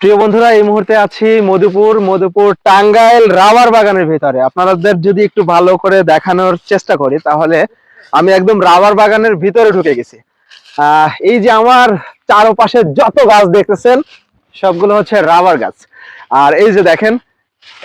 প্রিয় বন্ধুরা, এই মুহূর্তে আছি মধুপুর মধুপুর টাঙ্গাইল রাবার বাগানের ভিতরে। আপনাদের যদি একটু ভালো করে দেখানোর চেষ্টা করি, তাহলে আমি একদম রাবার বাগানের ভিতরে ঢুকে গেছি। এই যে আমার চারপাশে যত গাছ দেখতেছেন, সবগুলো হচ্ছে রাবার গাছ। আর এই যে দেখেন,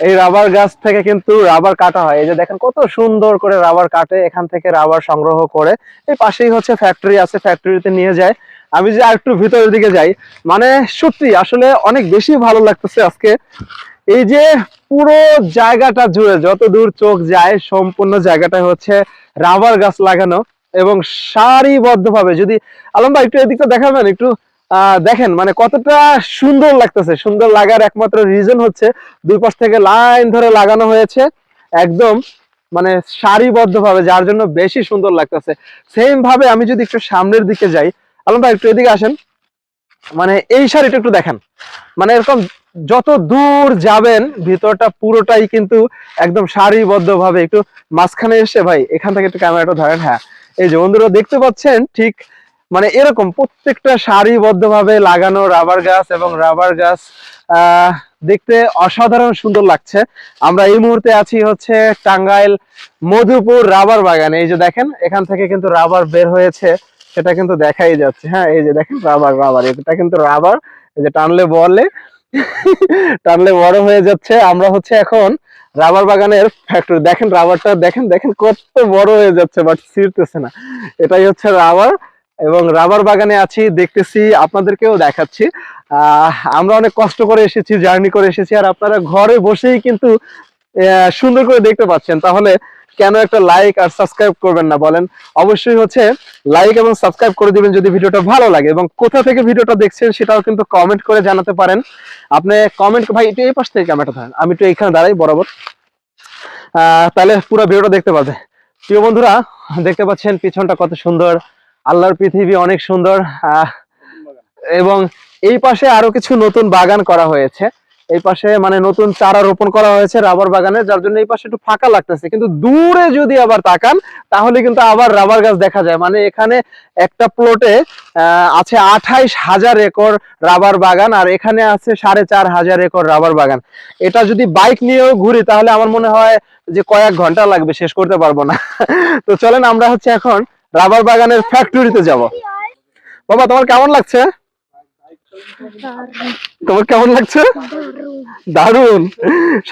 এই রাবার গাছ থেকে কিন্তু রাবার কাটা হয়। এই যে দেখেন, কত সুন্দর করে রাবার কাটে, এখান থেকে রাবার সংগ্রহ করে। এই পাশেই হচ্ছে ফ্যাক্টরি আছে ফ্যাক্টরিতে নিয়ে যায়। আমি যে আর একটু ভিতরের দিকে যাই মানে সত্যি আসলে অনেক বেশি ভালো লাগতেছে আজকে। এই যে পুরো জায়গাটা জুড়ে যত দূর চোখ যায়, সম্পূর্ণ জায়গাটা হচ্ছে রাবার গাছ লাগানো এবং সারিবদ্ধ ভাবে যদি, আলম ভাই, একটু এদিকটা দেখাবেন, একটু দেখেন মানে কতটা সুন্দর লাগতেছে। সুন্দর লাগার একমাত্র রিজন হচ্ছে দুই পাশ থেকে লাইন ধরে লাগানো হয়েছে, একদম মানে সারিবদ্ধ ভাবে যার জন্য বেশি সুন্দর লাগতেছে। সেম ভাবে আমি যদি একটু সামনের দিকে যাই আলম ভাই, একটু এদিকে আসেন। মানে এই শাড়িটা একটু দেখেন। মানে এরকম যত দূর যাবেন, ভিতরটা পুরোটাই কিন্তু একদম সারিবদ্ধ ভাবে একটু মাঝখানে এসে ভাই, এখান থেকে একটু ক্যামেরাটা ধরেন হ্যাঁ। এই যে বন্ধুরা দেখতে পাচ্ছেন, ঠিক মানে এরকম প্রত্যেকটা সারিবদ্ধ ভাবে লাগানো রাবার গাছ এবং রাবার গাছ দেখতে অসাধারণ সুন্দর লাগছে। আমরা এই মুহূর্তে আছি হচ্ছে টাঙ্গাইল মধুপুর রাবার বাগানে। এই যে দেখেন, এখান থেকে কিন্তু রাবার বের হয়েছে। সেটা কিন্তু দেখাই যাচ্ছে হ্যাঁ এই যে দেখেন রাবার রাবার এটা কিন্তু রাবার যে টানলে বলে, টানলে বড় হয়ে যাচ্ছে। আমরা হচ্ছে এখন রাবার বাগানের ফ্যাক্টরি দেখেন রাবারটা দেখেন দেখেন কত বড় হয়ে যাচ্ছে বাট ছিঁড়তেছে না। এটাই হচ্ছে রাবার এবং রাবার বাগানে আছি, দেখতেছি, আপনাদেরকেও দেখাচ্ছি। আমরা অনেক কষ্ট করে এসেছি জার্নি করে এসেছি, আর আপনারা ঘরে বসেই কিন্তু সুন্দর করে দেখতে পাচ্ছেন। তাহলে কেন একটা লাইক আর সাবস্ক্রাইব করবেন না বলেন? অবশ্যই হচ্ছে লাইক এবং সাবস্ক্রাইব করে দিবেন যদি ভিডিওটা ভালো লাগে। এবং কোথা থেকে ভিডিওটা দেখছেন সেটাও কিন্তু কমেন্ট করে জানাতে পারেন। আপনি কমেন্ট ভাই এই পাশ থেকে ক্যামেরাটা ধরেন। আমি একটু এখানে দাঁড়াই, বরাবর। তাহলে পুরো ভিডিওটা দেখতে পাবে প্রিয় বন্ধুরা, দেখতে পাচ্ছেন পিছনটা কত সুন্দর। আল্লাহর পৃথিবী অনেক সুন্দর। এবং এই পাশে আরও কিছু নতুন বাগান করা হয়েছে। এই পাশে মানে নতুন চারা রোপণ করা হয়েছে রাবার বাগানে, যার জন্য এই পাশে একটু ফাঁকা লাগতেছে। কিন্তু দূরে যদি আবার তাকান, তাহলে কিন্তু আবার রাবার গাছ দেখা যায়। মানে এখানে একটা প্লটে আছে আঠাইশ হাজার একর রাবার বাগান, আর এখানে আছে সাড়ে চার হাজার একর রাবার বাগান। এটা যদি বাইক নিয়েও ঘুরি, তাহলে আমার মনে হয় যে কয়েক ঘণ্টা লাগবে, শেষ করতে পারব না। তো চলেন আমরা হচ্ছে এখন রাবার বাগানের ফ্যাক্টরিতে যাব। বাবা, তোমার কেমন লাগছে? তোমার কেমন লাগছে? দারুণ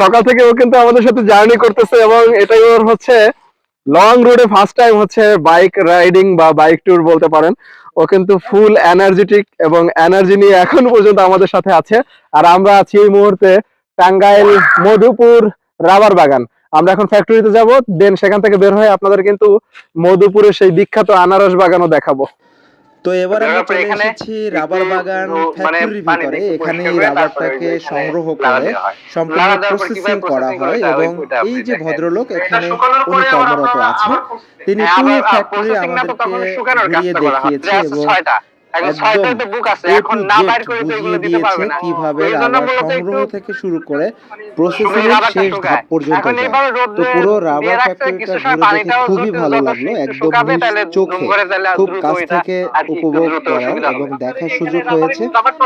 সকাল থেকে ও কিন্তু আমাদের সাথে জার্নি করতেছে এবং এটাই ওর হচ্ছে লং রুটে ফার্স্ট টাইম হচ্ছে বাইক রাইডিং বা বাইক ট্যুর বলতে পারেন। ও কিন্তু ফুল এনার্জেটিক এবং এনার্জি নিয়ে এখন পর্যন্ত আমাদের সাথে আছে। আর আমরা আছি এই মুহূর্তে টাঙ্গাইল, মধুপুর, রাবার বাগান। আমরা এখন ফ্যাক্টরিতে যাব দেন সেখান থেকে বের হয়ে আপনাদের কিন্তু মধুপুরের সেই বিখ্যাত আনারস বাগানও দেখাবো। তো এবার আমরা চলে এসেছি রাবার বাগান ফ্যাক্টরি ভিতরে এখানে এই রাবারটাকে সংগ্রহ করে সম্পূর্ণ প্রসেসিং করা হয় এবং এই যে ভদ্রলোক এখানে উনি কর্মরত আছেন তিনি হ্যাঁ, পুরো ফ্যাক্টরি আমাদেরকে ঘুরিয়ে। দেখিয়েছে এবং। এখন একদম ছয়টায় তো book আছে, A এখন to না বাইর করে তো এগুলো দিতে পারবে না। কীভাবে রাবার সংগ্রহ থেকে শুরু করে প্রসেসিং এর শেষ ধাপ পর্যন্ত এখন যায় এইভাবে তো পুরো রাবার ফ্যাক্টরিটা ঘুরে দেখে খুবই ভালো লাগল একদম চোখে খুব কাছ থেকে উপভোগ করার এবং দেখার সুযোগ হয়েছে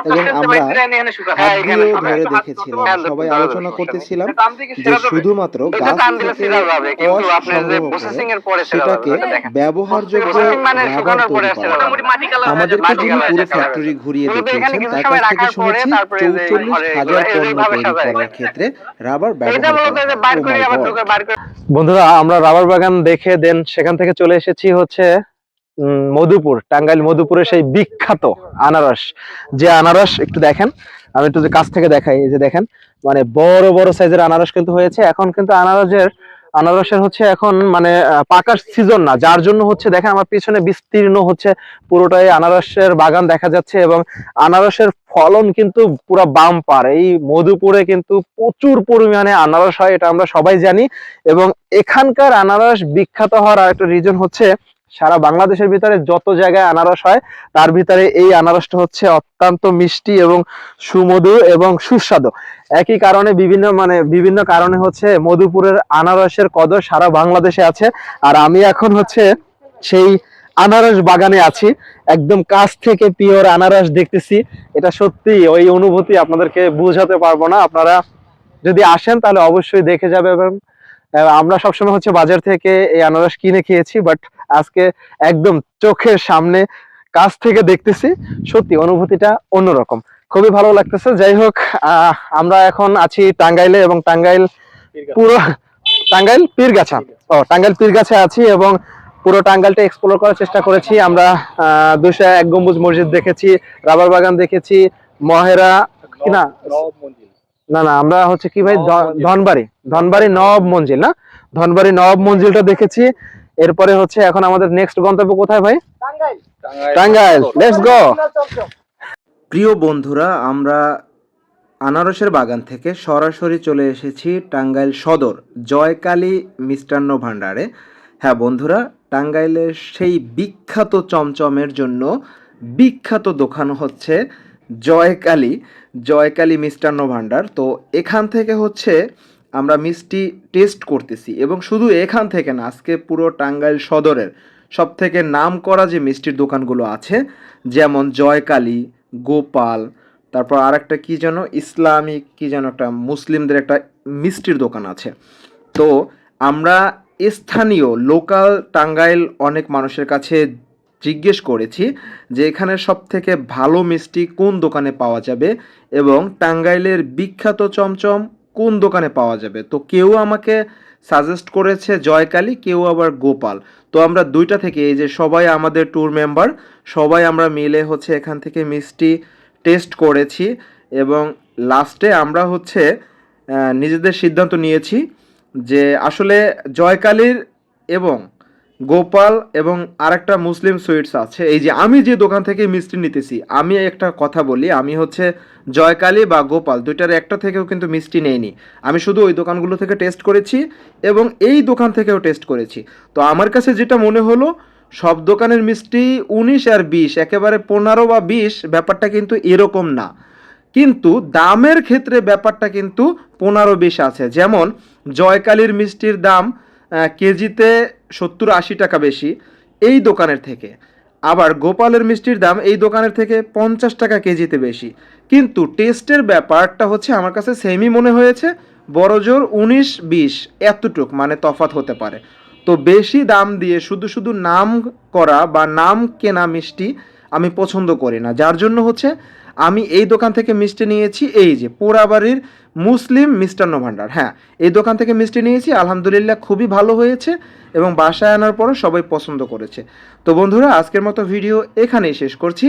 এবং আমরা। হাত হ্যাঁ। ধরে দেখেছিলাম হ্যাঁ, সবাই আলোচনা করতেছিলাম যে শুধুমাত্র গাছ থেকে রস সংগ্রহ করে সেটাকে ব্যবহারযোগ্য মানে রাবার তৈরি করা আমাদেরকে পুরো ফ্যাক্টরি ঘুরিয়ে দেখিয়েছেন তার কাছ থেকে শুনেছি চৌচল্লিশ হাজার পণ্য তৈরি করার ক্ষেত্রে রাবার ব্যবহার Oh করে বন্ধুরা আমরা রাবার বাগান দেখে দেন সেখান থেকে চলে এসেছি হচ্ছে উম, মধুপুর টাঙ্গাইল মধুপুরের সেই বিখ্যাত আনারস। যে আনারস একটু দেখেন আমি একটু যে কাছ থেকে দেখাই এই যে দেখেন মানে বড় বড় সাইজের আনারস কিন্তু হয়েছে। এখন কিন্তু আনারসের আনারসের হচ্ছে এখন মানে পাকার সিজন না। যার জন্য হচ্ছে, দেখেন আমার পিছনে বিস্তীর্ণ হচ্ছে পুরোটাই আনারসের বাগান দেখা যাচ্ছে এবং আনারসের ফলন কিন্তু পুরো বাম বাম্পার। এই মধুপুরে কিন্তু প্রচুর পরিমাণে আনারস হয়, এটা আমরা সবাই জানি। এবং এখানকার আনারস বিখ্যাত হওয়ার আরেকটা রিজন হচ্ছে সারা বাংলাদেশের ভিতরে যত জায়গায় আনারস হয়, তার ভিতরে এই আনারসটা হচ্ছে অত্যন্ত মিষ্টি এবং সুমধু এবং সুস্বাদু। একই কারণে বিভিন্ন মানে বিভিন্ন কারণে হচ্ছে মধুপুরের আনারসের কদর সারা বাংলাদেশে আছে। আর আমি এখন হচ্ছে সেই আনারস বাগানে আছি। একদম কাছ থেকে পিওর আনারস দেখতেছি। এটা সত্যি ওই অনুভূতি আপনাদেরকে বোঝাতে পারব না। আপনারা যদি আসেন তাহলে অবশ্যই দেখে যাবে এবং আমরা সবসময় হচ্ছে বাজার থেকে এই আনারস কিনে খেয়েছি বাট আজকে একদম চোখের সামনে কাছ থেকে দেখতেছি সত্যি অনুভূতিটা অন্যরকম। খুবই ভালো লাগতেছে। যাই হোক আমরা এখন আছি টাঙ্গাইলে এবং টাঙ্গাইল পুরো টাঙ্গাইল পীরগাছা। ও টাঙ্গাইল পীরগাছা আছি এবং পুরো টাঙ্গাইলটা এক্সপ্লোর করার চেষ্টা করেছি। আমরা দুশো এক গম্বুজ মসজিদ দেখেছি রাবার বাগান দেখেছি মহেরা কি না? না না আমরা হচ্ছে কি ভাই ধনবাড়ি। ধনবাড়ি নব মঞ্জিল না? ধনবাড়ি নব মঞ্জিলটা দেখেছি। এরপরে হচ্ছে এখন আমাদের নেক্সট গন্তব্য কোথায় ভাই? টাঙ্গাইল। লেটস গো প্রিয় বন্ধুরা আমরা আনারসের বাগান থেকে সরাসরি চলে এসেছি টাঙ্গাইল সদর জয়কালী মিষ্টান্ন ভাণ্ডারে। হ্যাঁ বন্ধুরা টাঙ্গাইলের সেই বিখ্যাত চমচমের জন্য বিখ্যাত দোকান হচ্ছে জয়কালী জয়কালী মিষ্টান্ন ভাণ্ডার। তো এখান থেকে হচ্ছে আমরা মিষ্টি টেস্ট করতেছি এবং শুধু এখান থেকে না, আজকে পুরো টাঙ্গাইল সদরের সব থেকে নাম করা যে মিষ্টির দোকানগুলো আছে, যেমন জয়কালী, গোপাল, তারপর আরেকটা কী যেন, ইসলামিক কি যেন একটা মুসলিমদের একটা মিষ্টির দোকান আছে। তো আমরা স্থানীয়, লোকাল টাঙ্গাইল অনেক মানুষের কাছে জিজ্ঞেস করেছি যে এখানে সব থেকে ভালো মিষ্টি কোন দোকানে পাওয়া যাবে এবং টাঙ্গাইলের বিখ্যাত চমচম কোন দোকানে পাওয়া যাবে? তো কেউ আমাকে সাজেস্ট করেছে জয়কালী, কেউ আবার গোপাল। তো আমরা দুইটা থেকে, এই যে সবাই আমাদের ট্যুর মেম্বার সবাই আমরা মিলে হচ্ছে এখান থেকে মিষ্টি টেস্ট করেছি এবং লাস্টে আমরা হচ্ছে নিজেদের সিদ্ধান্ত নিয়েছি যে আসলে জয়কালীর এবং গোপাল এবং আরেকটা মুসলিম সুইটস আছে। এই যে আমি যে দোকান থেকে মিষ্টি নিতেছি, আমি একটা কথা বলি, আমি হচ্ছে জয়কালী বা গোপাল, দুইটার একটা থেকেও কিন্তু মিষ্টি নেইনি। আমি শুধু ওই দোকানগুলো থেকে টেস্ট করেছি এবং এই দোকান থেকেও টেস্ট করেছি। তো আমার কাছে যেটা মনে হলো, সব দোকানের মিষ্টি উনিশ আর বিশ, একেবারে পনেরো বা বিশ, ব্যাপারটা কিন্তু এরকম না। কিন্তু দামের ক্ষেত্রে ব্যাপারটা কিন্তু পনেরো বিশ আছে। যেমন জয়কালীর মিষ্টির দাম কেজিতে সত্তর আশি টাকা বেশি এই দোকানের থেকে। আবার গোপালের মিষ্টির দাম এই দোকানের থেকে পঞ্চাশ টাকা কেজিতে বেশি। কিন্তু টেস্টের ব্যাপারটা হচ্ছে আমার কাছে সেমই মনে হয়েছে, বড় জোর উনিশ, বিশ এতটুক মানে তফাৎ হতে পারে। তো বেশি দাম দিয়ে শুধু শুধু নাম করা বা নাম কেনা মিষ্টি আমি পছন্দ করি না। যার জন্য হচ্ছে আমি এই দোকান থেকে মিষ্টি নিয়েছি, এই যে পোড়াবাড়ির মুসলিম মিষ্টান্ন ভাণ্ডার। হ্যাঁ এই দোকান থেকে মিষ্টি নিয়েছি, আলহামদুলিল্লাহ খুবই ভালো হয়েছে এবং বাসায় আনার পরও সবাই পছন্দ করেছে। তো বন্ধুরা, আজকের মতো ভিডিও এখানেই শেষ করছি।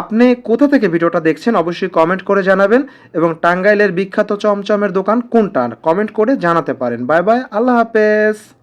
আপনি কোথা থেকে ভিডিওটা দেখছেন অবশ্যই কমেন্ট করে জানাবেন এবং টাঙ্গাইলের বিখ্যাত চমচমের দোকান কোনটা? কমেন্ট করে জানাতে পারেন। বাই বাই, আল্লাহ হাফেজ।